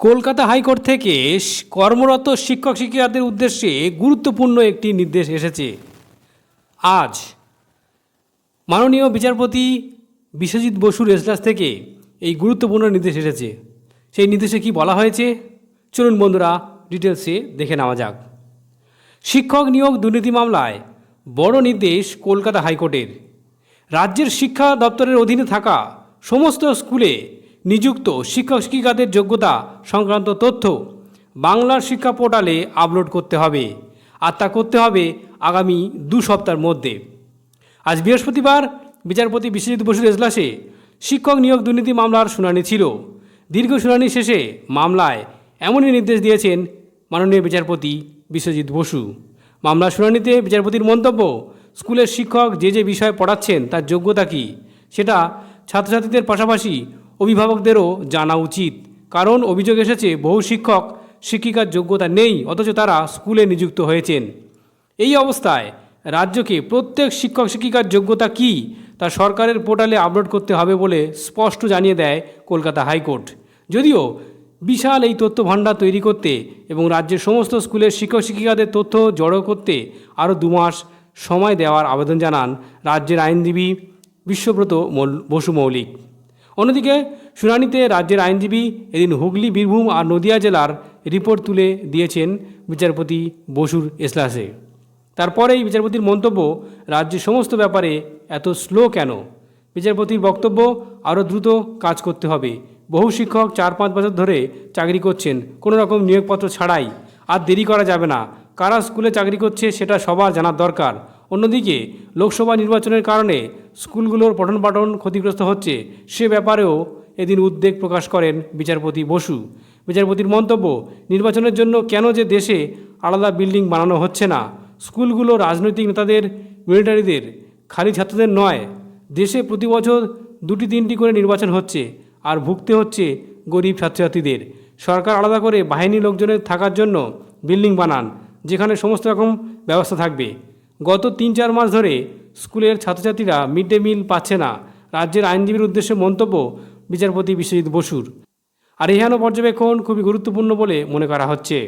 Kolkata high court থেকে কর্মরত শিক্ষক শিক্ষিকাদের উদ্দেশ্যে গুরুত্বপূর্ণ একটি নির্দেশ এসেছে। আজ মাননীয় বিচারপতি বিশ্বজিৎ বসুর এজলাস থেকে এই গুরুত্বপূর্ণ নির্দেশ এসেছে। সেই নির্দেশে কি বলা হয়েছে? চলুন বন্ধুরা ডিটেলসে দেখে নেওয়া যাক। শিক্ষক নিয়োগ দুর্নীতি মামলায় বড় নির্দেশ কলকাতা হাইকোর্টের। রাজ্যের শিক্ষা দপ্তরের অধীনে থাকা সমস্ত স্কুলে নিযুক্ত শিক্ষক শিক্ষিকাদের যোগ্যতা সংক্রান্ত তথ্য বাংলার শিক্ষা পোর্টালে আপলোড করতে হবে। আর তা করতে হবে আগামী দু সপ্তাহের মধ্যে। আজ বৃহস্পতিবার বিচারপতি বিশ্বজিৎ বসুর এজলাসে শিক্ষক নিয়োগ দুর্নীতি মামলার শুনানি ছিল। দীর্ঘ শুনানি শেষে মামলায় এমনই নির্দেশ দিয়েছেন মাননীয় বিচারপতি বিশ্বজিৎ বসু। মামলার শুনানিতে বিচারপতির মন্তব্য, স্কুলের শিক্ষক যে যে বিষয় পড়াচ্ছেন তার যোগ্যতা কী? সেটা ছাত্রছাত্রীদের পাশাপাশি অভিভাবকদেরও জানা উচিত। কারণ অভিযোগ এসেছে, বহু শিক্ষক শিক্ষিকার যোগ্যতা নেই, অথচ তারা স্কুলে নিযুক্ত হয়েছেন। এই অবস্থায় রাজ্যকে প্রত্যেক শিক্ষক শিক্ষিকার যোগ্যতা কী তা সরকারের পোর্টালে আপলোড করতে হবে বলে স্পষ্ট জানিয়ে দেয় কলকাতা হাইকোর্ট। যদিও বিশাল এই তথ্য ভাণ্ডার তৈরি করতে এবং রাজ্যের সমস্ত স্কুলের শিক্ষক শিক্ষিকাদের তথ্য জড়ো করতে আরও দু মাস সময় দেওয়ার আবেদন জানান রাজ্যের আইনজীবী বিশ্বব্রত বসু মৌলিক। অন্যদিকে শুনানিতে রাজ্যের আইনজীবী এদিন হুগলি, বীরভূম আর নদিয়া জেলার রিপোর্ট তুলে দিয়েছেন বিচারপতি বসুর এজলাসে তারপরেই বিচারপতির মন্তব্য রাজ্যের সমস্ত ব্যাপারে এত স্লো কেন? বিচারপতির বক্তব্য আরও দ্রুত কাজ করতে হবে। বহু শিক্ষক চার পাঁচ বছর ধরে চাকরি করছেন, কোনো রকম নিয়োগপত্র ছাড়াই। আর দেরি করা যাবে না। কারা স্কুলে চাকরি করছে সেটা সবার জানার দরকার। অন্যদিকে, লোকসভা নির্বাচনের কারণে স্কুলগুলোর পঠন পাঠন ক্ষতিগ্রস্ত হচ্ছে। সে ব্যাপারেও এদিন উদ্বেগ প্রকাশ করেন বিচারপতি বসু। বিচারপতির মন্তব্য, নির্বাচনের জন্য কেন যে দেশে আলাদা বিল্ডিং বানানো হচ্ছে না? স্কুলগুলো রাজনৈতিক নেতাদের, মিলিটারিদের, খালি ছাত্রদের নয়। দেশে প্রতি বছর দুটি তিনটি করে নির্বাচন হচ্ছে আর ভুগতে হচ্ছে গরিব ছাত্রছাত্রীদের। সরকার আলাদা করে বাহিনী লোকজনের থাকার জন্য বিল্ডিং বানান, যেখানে সমস্ত রকম ব্যবস্থা থাকবে। গত তিন চার মাস ধরে স্কুলের ছাত্রছাত্রীরা মিড ডে মিল পাচ্ছে না। রাজ্যের আইনজীবীর উদ্দেশ্যে মন্তব্য বিচারপতি বিশ্বজিৎ বসুর। আর এহেন পর্যবেক্ষণ খুবই গুরুত্বপূর্ণ বলে মনে করা হচ্ছে।